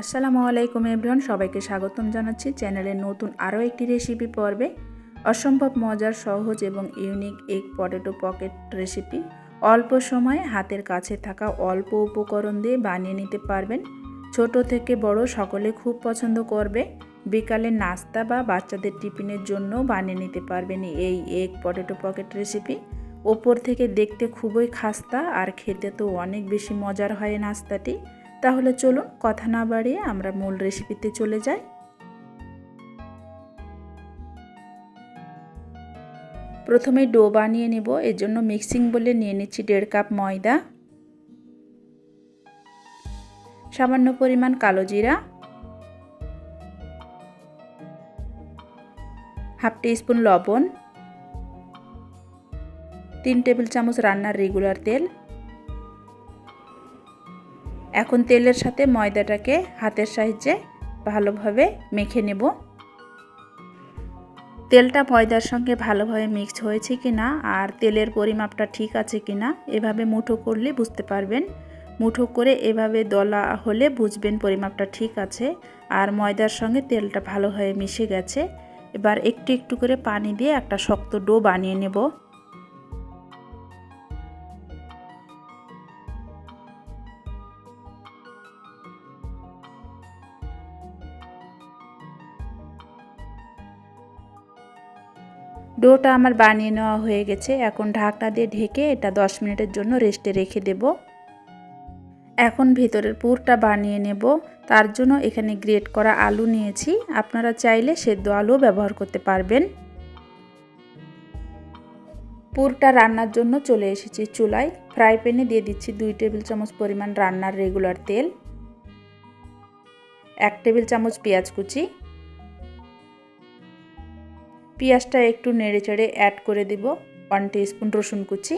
আসসালামু আলাইকুম এভরিওয়ান, সবাইকে স্বাগতম জানাচ্ছি চ্যানেলের নতুন আরও একটি রেসিপি পর্বে। অসম্ভব মজার, সহজ এবং unique egg potato pocket recipe. অল্প সময়ে হাতের কাছে থাকা অল্প উপকরণ দিয়ে বানিয়ে নিতে পারবেন। ছোট থেকে বড় সকলে খুব পছন্দ করবে। বিকালে নাস্তা বা বাচ্চাদের টিফিনের জন্য বানিয়ে নিতে পারবেন এই এগ পটেটো পকেট রেসিপি। ওপর থেকে দেখতে খুবই খাস্তা আর খেতে তো অনেক বেশি মজার হয় নাস্তাটি। তাহলে চলুন কথা না বাড়িয়ে আমরা মূল রেসিপিতে চলে যাই। প্রথমে ডো বানিয়ে নেব, এর জন্য মিক্সিং বলে নিয়ে নিচ্ছি দেড় কাপ ময়দা, সামান্য পরিমাণ কালো জিরা, হাফ স্পুন লবণ, তিন টেবিল চামচ রান্নার রেগুলার তেল এখন তেলের সাথে ময়দাটাকে হাতের সাহায্যে ভালোভাবে মেখে নেব। তেলটা ময়দার সঙ্গে ভালোভাবে মিক্স হয়েছে কি না আর তেলের পরিমাপটা ঠিক আছে কি না এভাবে মুঠো করলে বুঝতে পারবেন। মুঠো করে এভাবে দলা হলে বুঝবেন পরিমাপটা ঠিক আছে আর ময়দার সঙ্গে তেলটা ভালোভাবে মিশে গেছে। এবার একটু একটু করে পানি দিয়ে একটা শক্ত ডো বানিয়ে নেব। ডোটা আমার বানিয়ে নেওয়া হয়ে গেছে। এখন ঢাকনা দিয়ে ঢেকে এটা 10 মিনিটের জন্য রেস্টে রেখে দেব। এখন ভিতরের পুরটা বানিয়ে নেব। তার জন্য এখানে গ্রেট করা আলু নিয়েছি। আপনারা চাইলে সেদ্ধ আলু ব্যবহার করতে পারবেন। পুরটা রান্নার জন্য চলে এসেছি চুলায়। ফ্রাই প্যানে দিয়ে দিচ্ছি দুই টেবিল চামচ পরিমাণ রান্নার রেগুলার তেল। এক টেবিল চামচ পেঁয়াজ কুচি। পেঁয়াজটা একটু নেড়ে চেড়ে অ্যাড করে দিব ওয়ান স্পুন রসুন কুচি।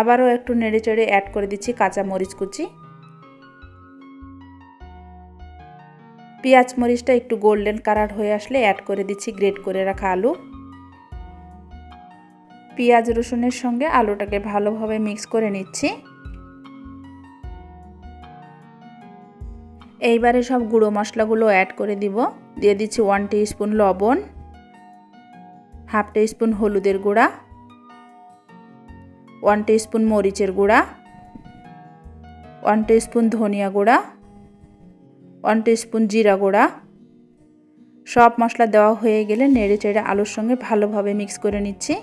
আবারও একটু নেড়ে চেড়ে অ্যাড করে দিচ্ছি কাঁচা মরিচ কুচি। পেঁয়াজ মরিচটা একটু গোল্ডেন কালার হয়ে আসলে অ্যাড করে দিচ্ছি গ্রেট করে রাখা আলু। পেঁয়াজ রসুনের সঙ্গে আলুটাকে ভালোভাবে মিক্স করে নিচ্ছি। এইবারে সব গুঁড়ো মশলাগুলো অ্যাড করে দিব। দিয়ে দিচ্ছি ওয়ান স্পুন লবণ হাফ স্পুন হলুদের গুঁড়া ওয়ান স্পুন মরিচের গুঁড়া ওয়ান স্পুন ধনিয়া গুঁড়া ওয়ান স্পুন জিরা গুঁড়া। সব মশলা দেওয়া হয়ে গেলে নেড়ে চেড়ে আলুর সঙ্গে ভালোভাবে মিক্স করে নিচ্ছি।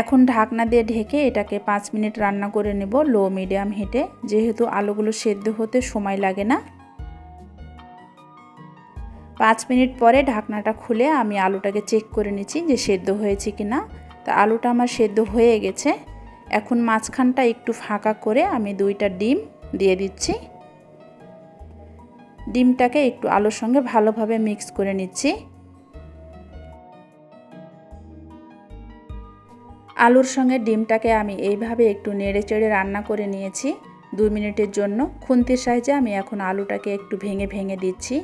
এখন ঢাকনা দিয়ে ঢেকে এটাকে পাঁচ মিনিট রান্না করে নেব লো মিডিয়াম হিটে। যেহেতু আলুগুলো সেদ্ধ হতে সময় লাগে না। পাঁচ মিনিট পরে ঢাকনাটা খুলে আমি আলুটাকে চেক করে নিচ্ছি যে সেদ্ধ হয়েছে কি না তা আলুটা আমার সেদ্ধ হয়ে গেছে। এখন মাঝখানটা একটু ফাঁকা করে আমি দুইটা ডিম দিয়ে দিচ্ছি। ডিমটাকে একটু আলুর সঙ্গে ভালোভাবে মিক্স করে নিচ্ছি। আলুর সঙ্গে ডিমটাকে আমি এইভাবে একটু নেড়ে চেড়ে রান্না করে নিয়েছি। দুই মিনিটের জন্য খুন্তির সাহায্যে আমি এখন আলুটাকে একটু ভেঙে ভেঙে দিচ্ছি।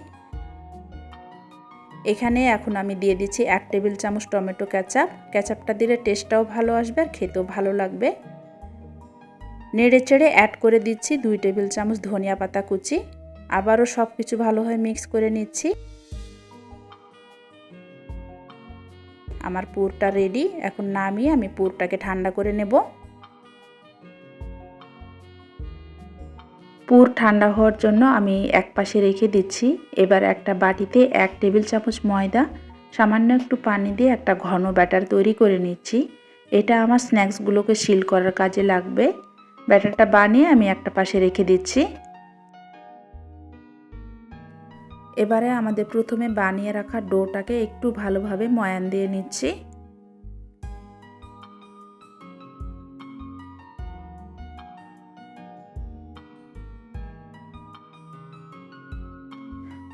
এখানে এখন আমি দিয়ে দিচ্ছি এক টেবিল চামচ টমেটো ক্যাচাপ ক্যাচাপটা দিলে টেস্টটাও ভালো আসবে আর খেতেও ভালো লাগবে। নেড়ে চেড়ে অ্যাড করে দিচ্ছি দুই টেবিল চামচ ধনিয়া পাতা কুচি। আবারও সব কিছু ভালোভাবে মিক্স করে নিচ্ছি। আমার পুরটা রেডি এখন নামিয়ে আমি পুরটাকে ঠান্ডা করে নেব। পুর ঠান্ডা হওয়ার জন্য আমি এক পাশে রেখে দিচ্ছি। এবার একটা বাটিতে এক টেবিল চামচ ময়দা, সামান্য একটু পানি দিয়ে একটা ঘন ব্যাটার তৈরি করে নিচ্ছি। এটা আমার স্ন্যাক্সগুলোকে শিল করার কাজে লাগবে। ব্যাটারটা বানিয়ে আমি একটা পাশে রেখে দিচ্ছি। এবারে আমাদের প্রথমে বানিয়ে রাখা ডোটাকে একটু ভালোভাবে ময়ান দিয়ে নিচ্ছি।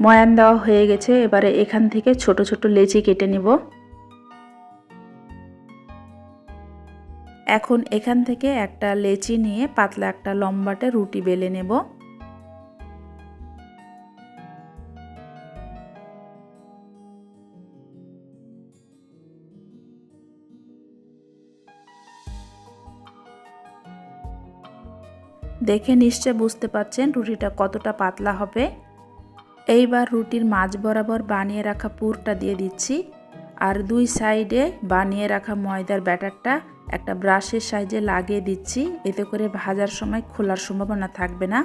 ময়ান দেওয়া হয়ে গেছে, এবারে এখান থেকে ছোট ছোট লেচি কেটে নিব। এখন এখান থেকে একটা লেচি নিয়ে পাতলা একটা লম্বাটে রুটি বেলে নেব। দেখে নিশ্চয় বুঝতে পাচ্ছেন রুটিটা কতটা পাতলা হবে। এইবার রুটির মাঝ বরাবর বানিয়ে রাখা পুরটা দিয়ে দিচ্ছি। আর দুই সাইডে বানিয়ে রাখা ময়দার ব্যাটারটা একটা ব্রাশের সাইজে লাগিয়ে দিচ্ছি। এতে করে ভাজার সময় খোলার সম্ভাবনা থাকবে না।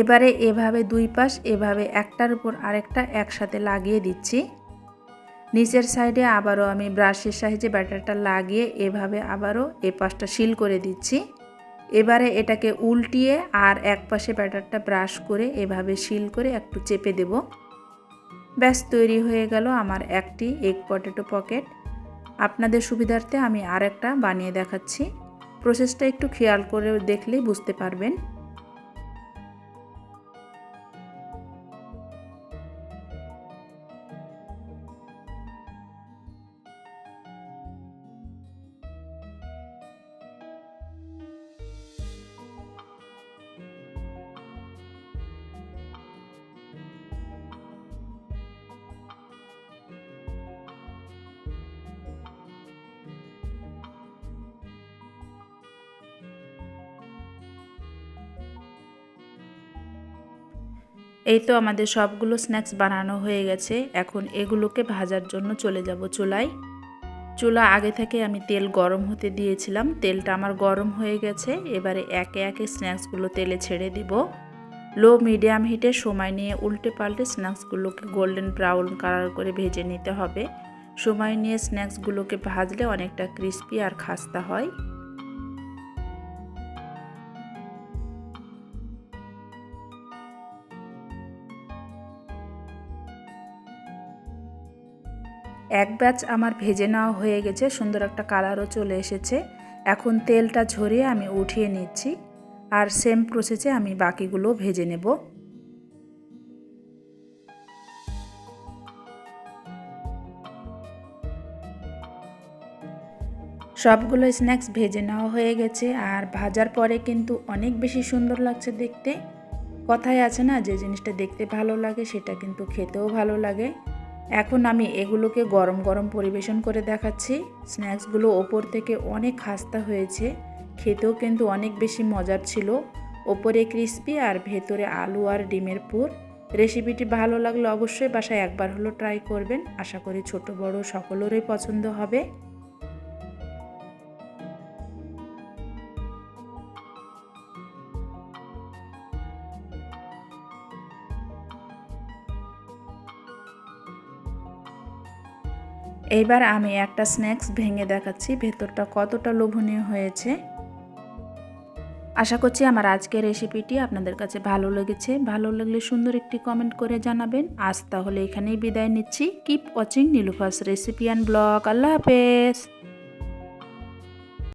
এবারে এভাবে দুই পাশ এভাবে একটার উপর আরেকটা একসাথে লাগিয়ে দিচ্ছি। নিচের সাইডে আবারও আমি ব্রাশের সাহায্যে ব্যাটারটা লাগিয়ে এভাবে আবারও এ পাশটা সিল করে দিচ্ছি। এবারে এটাকে উল্টিয়ে আর এক পাশে ব্যাটারটা ব্রাশ করে এভাবে শিল করে একটু চেপে দেব। ব্যাস, তৈরি হয়ে গেল আমার একটি এগ পটেটো পকেট আপনাদের সুবিধার্থে আমি আর একটা বানিয়ে দেখাচ্ছি। প্রসেসটা একটু খেয়াল করে দেখলেই বুঝতে পারবেন। এই তো আমাদের সবগুলো স্ন্যাক্স বানানো হয়ে গেছে। এখন এগুলোকে ভাজার জন্য চলে যাব চুলায়। চুলা আগে থেকে আমি তেল গরম হতে দিয়েছিলাম। তেলটা আমার গরম হয়ে গেছে। এবারে একে একে স্ন্যাক্সগুলো তেলে ছেড়ে দিব। লো মিডিয়াম হিটে সময় নিয়ে উল্টে পাল্টে স্ন্যাক্সগুলোকে গোল্ডেন ব্রাউন কালার করে ভেজে নিতে হবে। সময় নিয়ে স্ন্যাক্সগুলোকে ভাজলে অনেকটা ক্রিস্পি আর খাস্তা হয়। এক ব্যাচ আমার ভেজে নেওয়া হয়ে গেছে, সুন্দর একটা কালারও চলে এসেছে। এখন তেলটা ঝরিয়ে আমি উঠিয়ে নিচ্ছি আর সেম প্রসেসে আমি বাকিগুলো ভেজে নেব। সবগুলো স্ন্যাক্স ভেজে নেওয়া হয়ে গেছে আর ভাজার পরে কিন্তু অনেক বেশি সুন্দর লাগছে দেখতে। কথায় আছে না, যে জিনিসটা দেখতে ভালো লাগে সেটা কিন্তু খেতেও ভালো লাগে। এখন আমি এগুলোকে গরম গরম পরিবেশন করে দেখাচ্ছি। স্ন্যাক্সগুলো ওপর থেকে অনেক খাস্তা হয়েছে। খেতেও কিন্তু অনেক বেশি মজার ছিল। ওপরে ক্রিস্পি আর ভেতরে আলু আর ডিমের পুর। রেসিপিটি ভালো লাগলে অবশ্যই বাসায় একবার হলো ট্রাই করবেন। আশা করি ছোট বড় সকলেরই পছন্দ হবে। এইবার আমি একটা স্ন্যাক্স ভেঙে দেখাচ্ছি, ভেতরটা কতটা লোভনীয় হয়েছে। আশা করছি আমার আজকের রেসিপিটি আপনাদের কাছে ভালো লেগেছে। ভালো লাগলে সুন্দর একটি কমেন্ট করে জানাবেন। আজ তাহলে এখানেই বিদায় নিচ্ছি। Keep watching Nilufa's recipe and blog আল্লাহ হাফেজ।